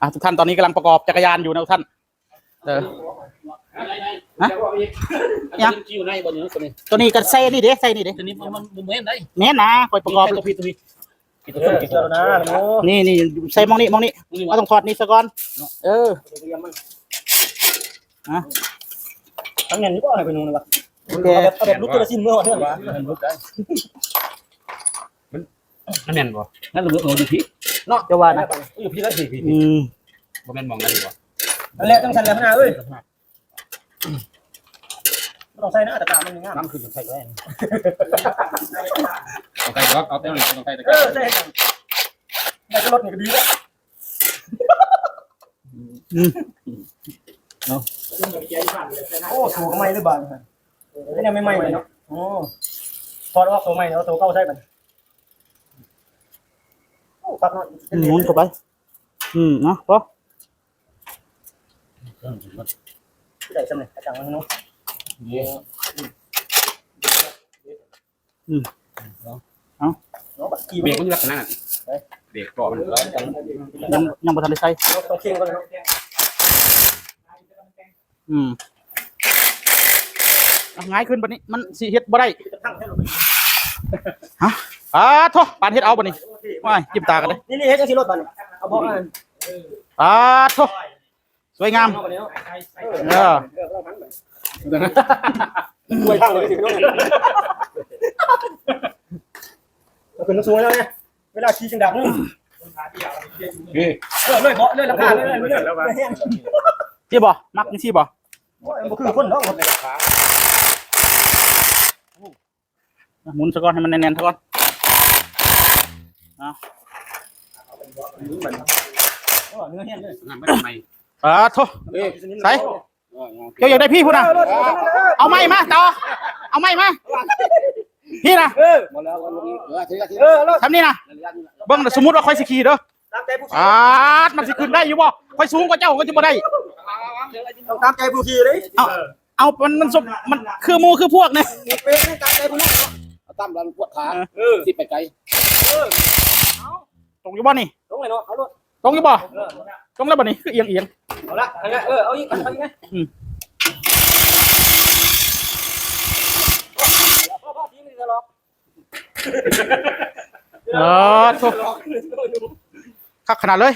อะทุกท่านตอนนี้กำลังประกอบจักรยานอยู่นะทุกท่านเออฮะยังอยู่ในบนนี้ตัวนี้ตัวนี้ก็ใส่นี่เด้ใส่นี่เด้ตัวนี้มันมันเว้นได้แม่นนะคอยประกอบตัวพี่ตัวพี่เออเจอแล้วนะโอ้นี่นี่ใส่มองนี่มองนี่เอาต้องถอดนี่ซะก่อนเออทั้งนั้นนี่ก็อะไรไปนู่นเลยวะโอเคเอาแบบลุกตัวละสิ้นเมื่อวันเท่าไหร่วะมันรู้ได้มันมันแม่นบ่นั่นเรา เราอยู่พี่จะว่านะอยู่พี่แล้วพี่พี่อืมบ่แม่นมองกันดีกว่านั่นแหละต้องใส่แล้วนะเอ้ยไม่ต้องใส่นะแต่ตามันงามน้ำคือใส่แรงต้องใส่ก็เอาเต็มเลยต้องใส่ตะเอกร้าอใส่กันได้ก็รถนี่ก็ดีแล้วโอ้ถูกไม่หรือเปล่าไม่เนี่ยไม่ไหม้เลยเนาะโอ้พอว่าตัวใหม่แล้วตัวเก่าใช่กันโอ้ ปักหน่อยหมุนเข้าไป อืมเนาะพอได้สำเร็จกระจังมันเนาะเนาะบักกี้เบรกมันลักษณะเบรกก่อนมันยังยังบ่ทันได้ใส่ต้องเคียงกันเนาะอืมเอาง่ายขึ้นบัดนี้มันสิเฮ็ดบ่ได้จะทั้งแค่ลง อ่าโทปานเฮ็ดเอาบัดนี้ว้ายจิ้มตากันเลยนี่นี่เฮ็ดจังซี่รถบัดนี่เอาบ่อันอ่าโทสวยงามเอาไปแล้วเออรวยทั้งเลยสิพี่น้องเราเป็นนักสวยแล้วเนี่ยเวลาขี่จังดังพี่เออเลยเบาะเลยราคาเลยเลยเลยเลยแห้งสิบ่มักจังซี่บ่โอ้ยมันคือคนเนาะหมดเลยหมุนซะก่อนให้มันแน่นๆซะก่อน โอ้เนื้อแห้งเลยงานไม่ทำไมอ่าโทใส่เออเจ้าอยากได้พี่พุ่นะเอาไม้มาต่อเอาไม้มาพี่นะทำนี่นะเบิ่งสมมติว่าคอยสิขี่เด้อตาดมันสิขึ้นได้อยู่บ่คอยสูงกว่าเจ้าก็จะบ่ได้ต้องตามใจผู้ขี่เลยเอาเอามันมันสมมันคือมูคือพวกเนี่ยตามใจผู้นั่งเอาตั้มรันปวดขาเออที่ไปไกล ตรงอยู่บ่นี่ลงเลยเนาะเอารถตรงอยู่บ่เออตรงแล้วบ่นี่คือเอียงเอียงเอาละเอาละเออเอาอีกเอาอีกไงพ่อพ่อทิ้งเลยจะล็อกเออโทคักขนาดเลย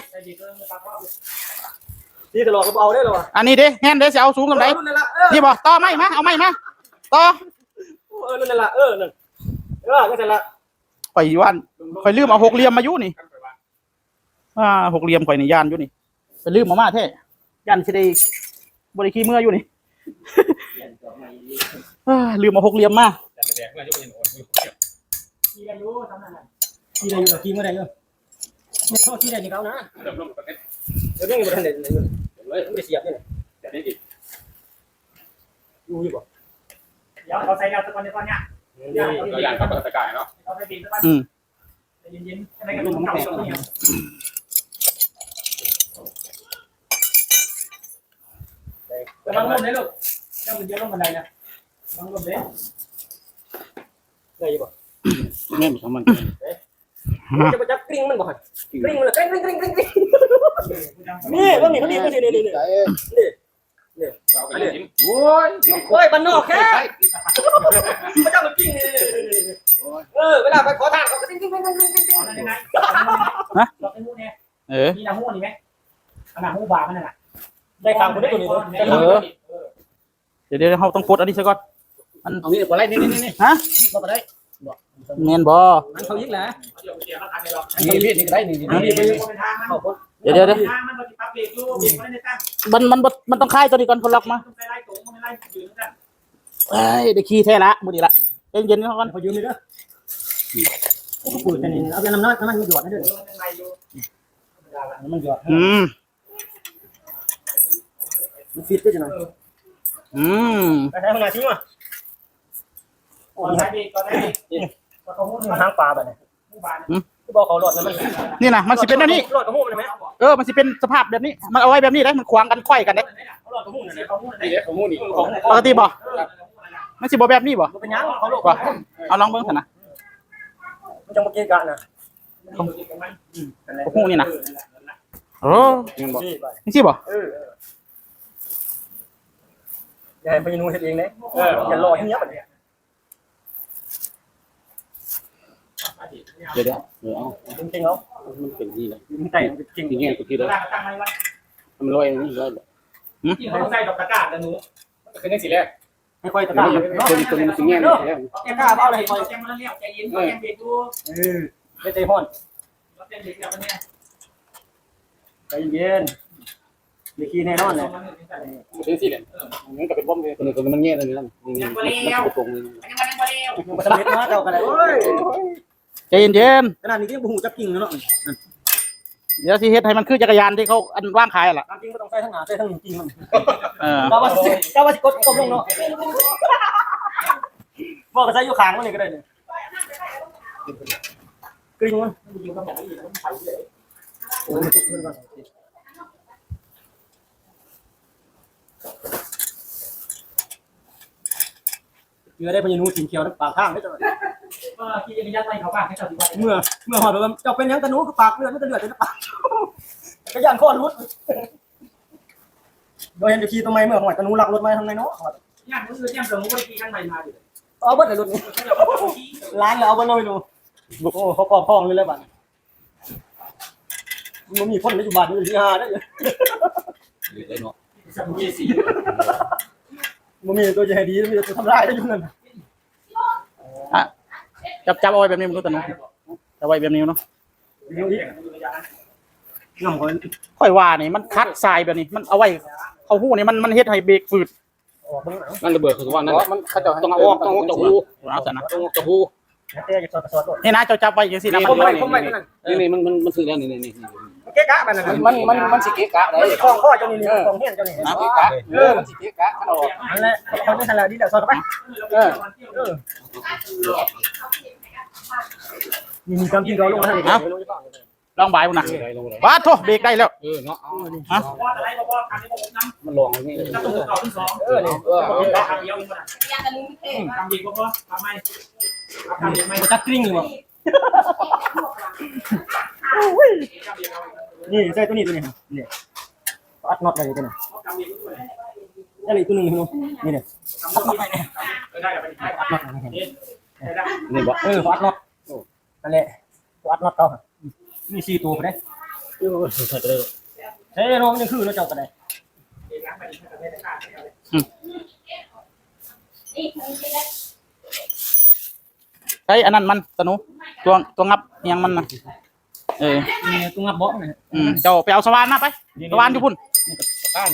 ที่จะล็อกก็เอาได้หรอวะอันนี้เด้แฮนเด้สิเอาสูงกันไดรุ่นนั่นละเออนี่บ่ต่อไม้มาเอาไม้มาต่อเออนั่นละเออนั่นเออก็เสร็จละข่อยว่านข่อยลืมเอาหกเหลี่ยมมาอยู่นี่ อ่าหกเหลี่ยมข่อยนี่ย่านอยู่นี่ไปลืมมามาแท้ย่านสิได้บ่ได้ขี้เมื่ออยู่นี่ อ่าลืมเอาหกเหลี่ยมมาแต่แดกมาจะเป็นอดอยู่ขี่ได้อยู่ทำนั่นน่ะขี่ได้อยู่ขี่ไม่ได้อยู่ไม่ชอบขี่ได้ยังเขานะเริ่มลงประเทศเดี๋ยวนี้มันทันเด่นเลยเลยไม่ได้เสียบนี่แต่นี่ดิอยู่อยู่บ่เดี๋ยวเขาใส่ยาสะกอนในตอนเนี้ยเราอย่างกับตะกายเนาะเขาไปบินสะกอนอืมเย็นๆอะไรกันลูกเก่าตรงนี้ ระวังลมเลยลูกเจ้ามันเยอะลงบันไดนะระวังลมเลยได้อยู่บ่แม่นของมันจะมาจับกริ้งมันบ่กริ้งมันเลยกริ้งกริ้งกริ้งกริ้งกริ้งนี่ว่ามีเขาดีเขาดีนี่นี่นี่อันนี้โอ้ยโอ้ยบ้านนอกแค่พระเจ้ามันกริ้งนี่เออเวลาไปขอทานเขาก็กริ้งกริ้งกริ้งกริ้งกริ้งกริ้งเอาได้ไหมเราเป็นหูเนี่ยเออมีน้ำหูนี่ไหมขนาดหูบามันน่ะ ได้ฟังคนได้ตัวนี้เออเดี๋ยวเดี๋ยวเราต้องปลดอันนี้ซะก่อนเอางี้กว่าไรนี่นี่นี่ฮะบ่ได้แม่นบ่มันเขายิงแหละเดี๋ยวเสียราคาเลยหรอกนี่พี่นี่ก็ได้นี่นี่นี่นี่เป็นคนทางมันเดี๋ยวเดี๋ยวเดี๋ยวทางมันปฏิบัติเบรกลูกเบรกมันได้ตั้งมันมันบ่มันต้องคลายตัวนี้ก่อนคนล็อกมาต้องไปไล่ตรงไม่ไล่ยืนกันเอ้ยได้ขี้แท้ละมื้อนี้ละเย็นๆก่อนเขายืมเลยเด้อปืนกันนี่เอาไปน้ำน้ำน้ำมันหยดให้ด้วยเป็นไรอยู่มันหยดอืม มันฟิตด้วยจังหน่อยอืมไปใช้ขนาดทิ้งว่ะก่อนได้เบรกก่อนได้เบรกก็เขาหูมาทางปลาแบบนี้หูบานที่บอกเขาหลอดนะมันนี่นะมันสิเป็นอันนี้หลอดกระหู้มันไหมเออมันสิเป็นสภาพแบบนี้ มันเอาไว้แบบนี้ได้มันขวางกันไขว้กันได้หลอดกระหู้เนี่ยเขาหูนี่เด็กของมูนี่ของปกติบ่มันสิบ่แบบนี้บ่มันเป็นยังเขาหลอดบ่เอาลองเบิ่งซั่นนะมันจะมาเกะกะนะพวกฮู้นี่นะโอ้แม่นบ่นี่ไปนี่สิบ่เอออย่าให้พญานูเฮ็ดเองเด้เอออย่ารอให้เนี้ยบัดเนี่ยเดี๋ยวเดี๋ยวเออเอาจริงๆแล้วมันเป็นที่เลยมันแต่จริงที่เงี้ยกูที่เลยตั้งตั้งไว้ว่ามันลอยนี่ลอยที่เขาใส่ดอกตะกร้าแล้วหนูคือจังซี่แหละไม่ค่อยตะตัวกร้านี้เนาะตัวนี้ตัวนี้มันสิเงี้ยนี่แล้วแกกล้าเอาอะไรไปแจ้งมาแล้วใจเย็นแจ้งเด็กดูเออไม่ใจฮ้อนแจ้งเด็กแล้วเนี่ยใจเย็น มีขี้แน่นอนเลยมันเป็นสิแหละมันก็เป็นบ่มเลยตัวนี้ตัวนี้มันเงี้ยตัวนี้นั่นนี่นี่ตรงนี้อันนี้มันยังไม่เร็วมันสำเร็จมาเจ้ากันเลยโอ้ยใจเย็นขนาดนี้ก็บ่ฮู้จักกิ่งแล้วเนาะๆเดี๋ยวสิเฮ็ดให้มันคือจักรยานที่เขาอันว่างขายอะล่ะจริงบ่ต้องใส่ทั้งหนาใส่ทั้งจริงมันเออเราว่าสิเราว่าสิกดกดลงเนาะบอกก็ใส่อยู่ข้างมันนี่ก็ได้เนี่ยกริ่งมันอยู่กับหมอนี่มันไป เลยโอ้ยมันทุกข์มันก่อนเกลือได้พญานูกินเขียวน้ำปากข้างได้จังเออที่จะมียัดไปเขาบ้างให้เขาดีว่าเมื่อ เมื่อหอดแบบว่าเจ้าเป็นหยังตะหนูคือปากเลือดไม่ตะเลือดเป็นปากกระยานข้อรุดโดยเห็นอยู่ขี่ตัวไม้เมื่อหอยตะหนูหลักรถมาทำไงเนาะย่างมือเนี่ยเสริมบริการใหม่มาดิเอาเบิดเลยรถนี้ร้านแล้วเอาเบิดเลยดูโอ้เขากรอบพองเลยแล้วบ้านมันมีคนในอยู่บ้านอยู่ที่ห้าได้เลยเลยเนาะ สัมภีสี มันมีตัวใหญ่ดีมีตัวทำร้ายได้อยู่นั่นจับจับเอาไว้แบบนี้มันรู้ตัวนู้นจับไว้แบบนี้เนาะเดี๋ยวอีกน้ำคนค่อยว่านี่มันคัดทรายแบบนี้ มันเอาไว้เขาหู้นี่มันมันเฮ็ดให้เบรกฝืดออกเบ้างหนังนั่นระเบิดคือว่านั่นมันเขาจะต้องเอาออกต้องออกจากหูเอาซะนะต้องออกจากหูเต้จะสอดสอดตัวนี่นะเจ้าจับไว้จังซี่นะมันคมไปคมไปนั่นนี่นี่มันมันมันคือแล้วนี่นี่นี่ เก๊กะมันนั่นมันมันมันสิเกะกะได้มันคล้องข้อเจ้านี่คล้องเฮี้ยนเจ้านี่เกะกะเออมันสิเกะกะมันออกนั่นแหละเขาไม่ทันแล้วดีแต่สอดไปเออเออมีมีความจริงเราลงมาทางนี้ลองบายพุ่นน่ะลงเลยว้าโทเบรกได้แล้วเออเนาะเอาว่าอะไรบอกว่าการที่ผมน้มันลองนี่ำจะต้องต่อขึ้นสองเออนี่เออทำเดียวเองนะทำดีก็พอทำไมทำดีไม่มันจักกริ้งอยู่บ่ทำดีเอา นี่ใส่ตัวนี้ตัวนี้ครับนี่อัดน็อตอะไรตัวนี้ทำดีก็ด้วยนี่อีกตัวหนึงพี่น้องนี่เนี่ยทำดีไปเนี่ยได้กับไปได้อัดน็อตนะครับได้นี่บ่เอออัดน็อตนั่นแหละอัดน็อตเขามีสี่ตัวไปได้เออใส่ไปเลยเฮ้ยน้องมันยังคือเนาะเจ้าก็ได้เองนะไปได้ได้ใช้อันนั้นมันตะหนูตัวตัวงับอิหยังมันน่ะ เออมีตัวงับเบาะนี่อืมเจ้าไปเอาสว่านมาไปสว่านอยู่พุ่น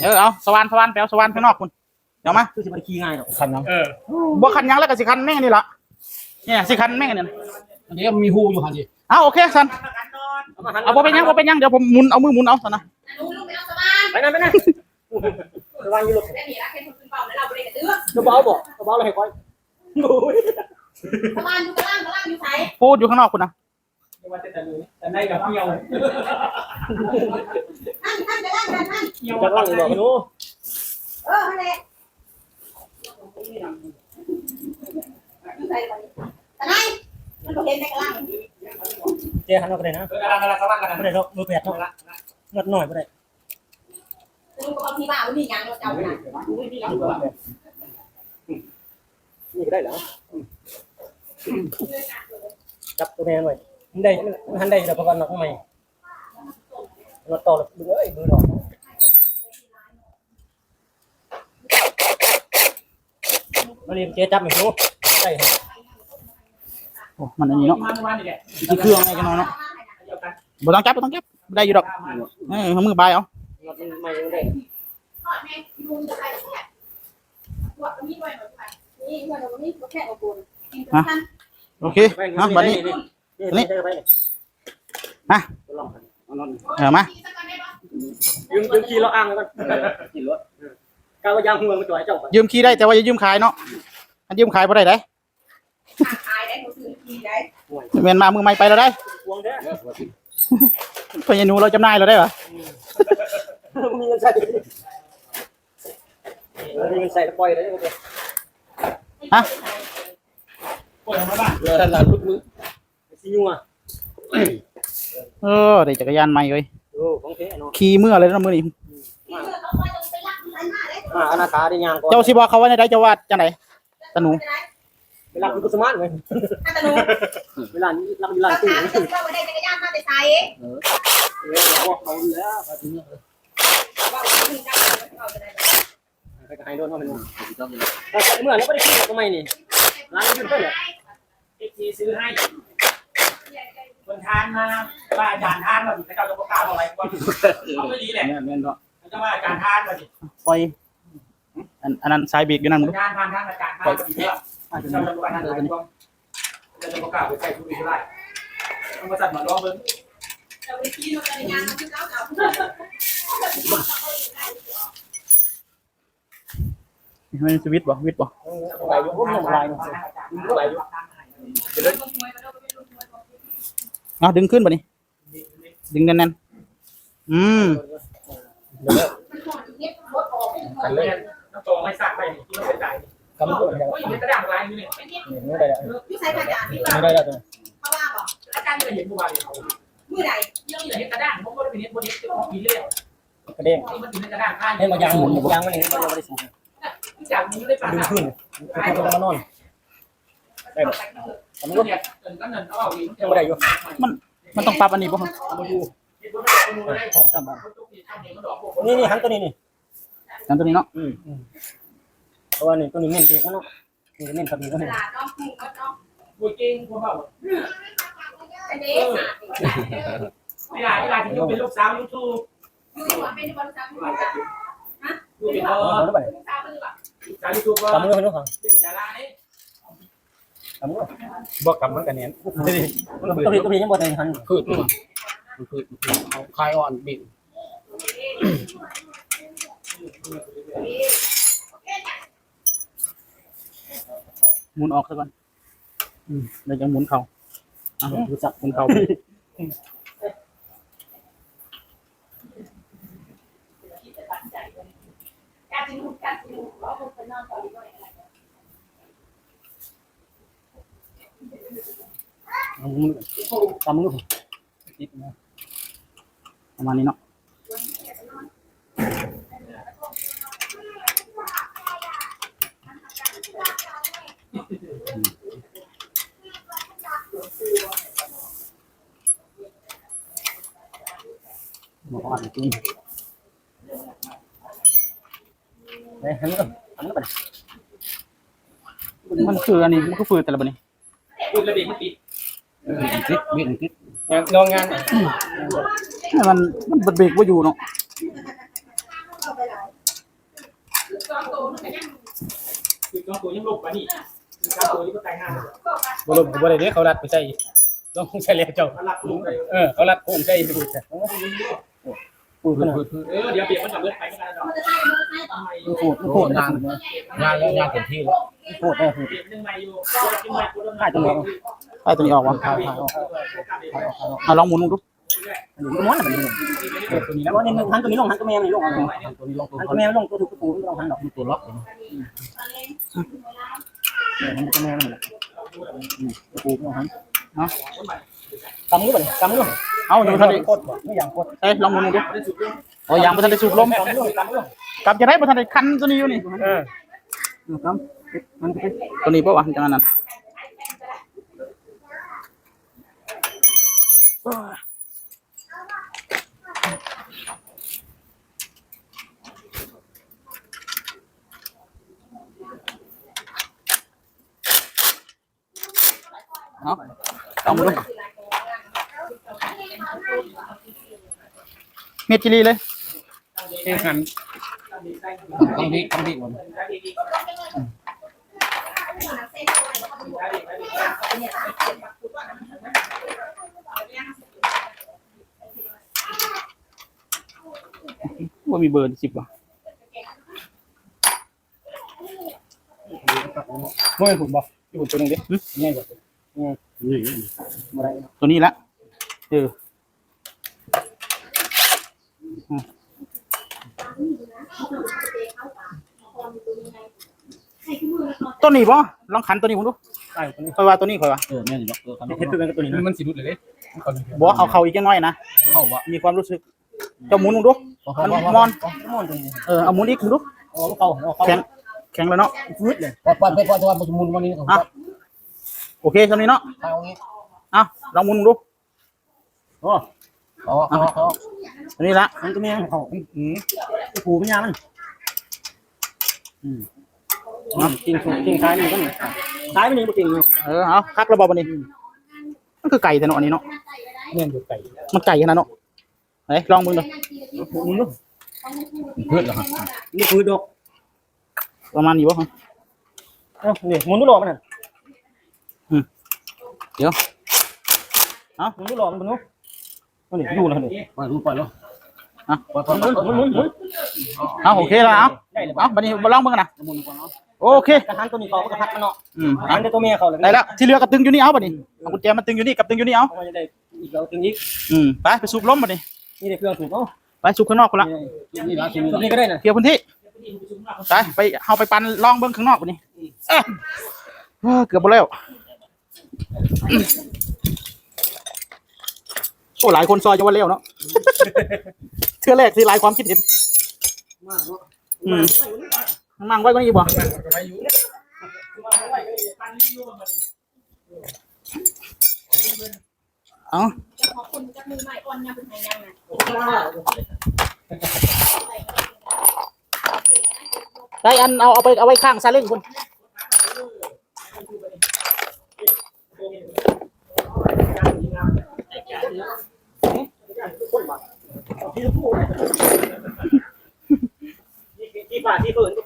เออเอาสว่านสว่านไปเอาสว่านข้างนอกพุ่นเดี๋ยวมาคือสิมันขี่ง่ายเนาะคันยังเออบ่คันหยังแล้วก็สิคันแม่งนี่ล่ะเนี่ยสิคันแม่งนี่น่ะอันนี้มีหูอยู่หั่นดิเอาโอเคสันประกันนอนเอาบ่เป็นหยังบ่เป็นหยังเดี๋ยวผมหมุนเอามือหมุนเอาซะนะไปนั่นไปนั่นระวังอยู่ลูกได้หนีรักเป็นคนขึ้นเป่าแล้วเราไปเลยเดือดกระเป๋าบ่กระเป๋าอะไรให้ก้อยโอ้ยประมาณอยู่กระล่างกระล่างอยู่ไสพูดอยู่ข้างนอกคุณนะ ว่าจะแต่เลยแต่ได้กับเที่ยวนั่นนั่นกระล่างกันนั่นเที่ยวจักรล่างอยู่บ่พี่หนูเออนั่นแหละอยู่ไสก่อนแต่ไหนมันก็เห็นในกระล่างเจ๊หันมาก็ได้นะเออกำลังกำลังกำลังกำลังบ่ได้เนาะมือแปดเนาะนัดหน่อยบ่ได้ลุงก็บางทีบ้ามีอย่างเราเจ้าน่ะดูดีแล้วนี่ก็ได้เหรอจับตัวแม่หน่อย มันได้มันหันได้แต่ประกันนักใหม่นัดต่อเลยมือเอ้ยมือดอกมาเรียนเจ๊จับหน่อยพี่ห นูใช่โอ้มันอันนี้เนาะมาเมื่อวานนี่แหละคือเครื่องอะไรกันเนาะเนาะเดียวกันบ่ต้องจับบ่ต้องจับได้อยู่ดอกเออเอามือบายเอานัดมันใหม่ยังได้ทอดแม่ลุงจะไปแค่หัวก็มีไว้หน่อยไปนี่เพื่อนเราก็มีแค่อบอุ่นกินกันโอเคฮะบัดนี้นี่ใช่ไปเอานั่นเออมายืมยืมขี่เราอ้างเลยมันขี่รถก้าวยางหัวมาจ่อยเจ้าไปยืมขี้ได้แต่ว่าอย่ายืมขายเนาะอันยืมขายบ่ได้เด้ขายได้หมดซื้อกินได้แม่นมามือใหม่ไปแล้วได้วงแท้เออว่าสิเพิ่นยังหนูเราจำหน่ายเราได้เหรอมีเงินใส่มีเงินใส่ปล่อยเลยโอเคปวดมาบ้างเออหลานลุกมือ ซีนัวเออได้จักรยานใหม่เว้ยโโอ้ของเท่เนาะขี่เมื่อเลยนะมื้อนี้ที่เมื่อเขาว่าจะไปรักมันมาเลยอ่าอนาคาได้ยางก่อนเจ้าสิว่าเขาว่าในใดจะว่าจังไดตะหนูเวลาคุณกุสมานเลยถ้าตะนูเวลานี้รับเวเราลาถามตู้เจ้าว่าได้จักรยานมาแต่ไสเขาแล้วว่าถึงได้เราจะได้ไปกับไฮโดนว่ามันแต่เมื่อแล้วไม่ได้คิดทำไมนี่ร้านยืนเพื่อนเนี่ยเอฟซีซื้อให้ คนทานมาว่าอาจารย์ทานมาดิพระเจ้าจะประกาศอะไรก่อนเขาไม่ดีแหละแม่นแม่นเนาะจะว่าอาจารย์ทานมาดิปล่อยอันอันนั้นสายเบรกอยู่นั่นมึงงานทานทานอาจารย์ทานมาดิเนี่ยเจ้าจะประกาศอะไรก่อนจะจะประกาศไปใช้ทุกวิธีได้ต้องมาจัดมาลองเบิ้งเราไปขี่รถจักรยานมาคือเก่าเก่ามันสวิตช์บ่วิทย์บ่ไปยุ่งลงลายไปยุ่ง เอาดึงขึ้นบ่นี่ดึงแน่นๆอืมมันหอนเงียบรถออกไม่กันเลยน้ำโจไม่สั่งไปที่เราไปจ่ายกำลังยังโอ้ยยังกระด้างลายอยู่เนี่ยไม่ได้แล้วอยู่ใส่กระดาษที่ว่าไม่ได้แล้วเขาว่าบอกอาจารย์จะเห็นเมื่อวานเขามื้อใดยังเหลือเห็นกระด้างผมก็ได้เป็นเห็นโมเดลที่ของปีเรียกระเด้งมันถึงกระด้างข้างให้มายางหมุนยางมันนี่มันยังไม่ได้สูงจากนี้ได้ปลาดึงขึ้นขึ้นก็มานอนสมมติเนี่ยเงินก็เงินเอาอีกยังไม่ได้อยู่มันต้องปรับอันนี้บ่ครับนี่นี่หันตัวนี้นี่อันตัวนี้เนาะอืมเพราะว่านี่ตัวนี้เน้นเองมันเนาะนี่เน้นครับนี่ก็ตเห็นลาดน้องคู่ก็น้องบุยเก่งพวกเราอันนี้ค่ะเวลาเวลาที่เป็นลูกสาวยูทูบอยู่ที่ว่าเป็นบริษัทยูเป็นเอเอาอแล้วไปสาวเป็นแบบสาวยูทูบก็กำมือไปนู่นครับเป็นดาราเนี่ยกำมือบ่กำมันกันเนียนตัวนี้ตัวนี้ยังบ่ได้หันพืชมันมันพืชเอาคายอ่อนบิ่งหมุนออกซะก่อนอืมแล้วจะหมุนเข้าอะรู้จักหมุนเข้าการจิ้มการจิ้มเราเป็น น้องต่อด้วยอะไรกำมือประมาณนี้เนาะหมออ่อนจริงนี่หันก็หันก็ไปมันคืออันนี้มันก็คือแต่ละบันนี้ คุณระเบียบมันติดติดบิ่งติดลองงานเนี่ยมันมันเบรกว่าอยู่เนาะสองตัวนึงยังคือน้องตัวยังลูกกว่านี่สาวตัวนี้ก็แต่งงานบลมก็บ่ได้เด้เขารัดไปใส่ต้องใช้แล้วเจ้าเออเขารัดโค้งใส่ไปดูปูขึ้นพืชพืชเออเดี๋ยวเบียบมันจับเลือดไปกันแล้วมันจะใช้มันจะใช้ต่อโคตรโคตรงานงานแล้วงานเต็มที่แล้ว โคตรได้โคตรเบียบหนึ่งใหม่อยู่กินใหม่กูโดนไอ้ตัวนี้ออกวะเอาลองหมุนดูอยู่ก็ม้วนมันนี่ตัวนี้แล้นะวนี่หันตัวนี้ลงหันตัวแม่นี่ลงหันตัวนี้ลงตัวตัวแม่ลงตัวถูกปูลงหันดอกตัวล็อกหันตัวแม่นี่ปูลงหันกำมือไปกำมือเอาอยู่ทันได้โคตรไม่อย่างโคตรเอ้ยลองหมุนดูได้สุดลงโอ้ยางประทันได้สูบลมกำมือกำมือกลับจะได้ประทันได้คันตัวนี้อยู่นี่เออครับ มันเป็นตัวนี้ปะวะจังนั้นเอาลองดูเม็ดจิลีเลยเท่หันต้องพลิกต้องพลิกหมด ว่ามีเบอร์สิบว่ะมือผมบอกอยู่ตัวนึงดิง่ายกว่านี่อะไรตัวนี้ละเออ ตัวนี้ป่ะลองขันตัวนี้ผมดูใช่ตัวนี้คอยว่าตัวนี้คอยว่าเออแม่นอยู่เนาะเออครับเฮ็ดตัวนั้นกับตัวนี้นะมันสิรุดเลยเด้มันเขาบอกเอาเขาอีกจังน้อยนะเข้าบ่มีความรู้สึกเจ้าหมุนมึงดูมันมอนมอนตัวนี้เออเอาหมุนอีกมึงดูอ๋อเขาเขาแข็งแข็งแล้วเนาะฟืดเลยปอดปอดไปปอดปอดมุนวันนี้ของโอเคตอนนี้เนาะเอางี้เอาลองหมุนมึงดูโอ้อ๋ออ๋ออ๋ออันนี้ละมันก็มีเขาอืมผูมันยามันอืม กินกินคล้ายมันก็คล้ายมันนี่บ่กินอยู่เออเอาคักระบบอันนี้มันคือไก่แต่เนาะอันนี้เนาะเนี่ยอยู่ไก่มันไก่ขนาดเนาะไหนลองมึงดูมึงลูเพื่อนเหรอครับนี่คือดอกประมาณนี้วะเอ้านี่มุนตุหลอกมันน่ะเดี๋ยวมุนตุหลอกมันนู้นนี่อยู่แล้วนี่ไปล่อยรู้ปแล้วปล่อยปมุล่อยนมุนมุนมุนเอาโอเคแล้วเอาได้เอาบัดนี้มาลองมึงกันนะ มุนก่อนเนาะโอเคกระทันตัวนี้เขาก็กระทัดมันเนาะอืมอันนี้ตัวเมียเขาเลยได้แล้วที่เหลือกับตึงอยู่นี่เอาบัดนี้เอากุญแจมันตึงอยู่นี่กับตึงอยู่นี่เอาเขาจะได้อีกแล้วถึงอีกอืมไปไปสูบลมบัดนี้นี่ได้เครื่องสูบเนาะไปสูบข้างนอกคนละนี่นะชิมตัวนี้ก็ได้น่ะเคลียร์พื้นที่ไปไปเอาไปปันลองเบิ้งข้างนอกบัดนี้เอ้ยเอ้อเกือบหมดแล้วโอ้หลายคนซอยจะว่าเร็วเนาะเทื่อแรกที่หลายความคิดเห็นอืม นั่งไว้ก็นี่บ่เอาขอบคุณจับมือใหม่ก่อนยังเป็นไงยังได้อันเอาเอาไปเอาไว้ข้างซาเล้งคุณที่ป่าที่เพิ่นก็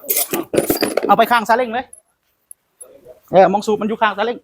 พูด เอาไปข้างซาเล้งเลยเออมองสูบมันอยู่ข้างซาเล้ง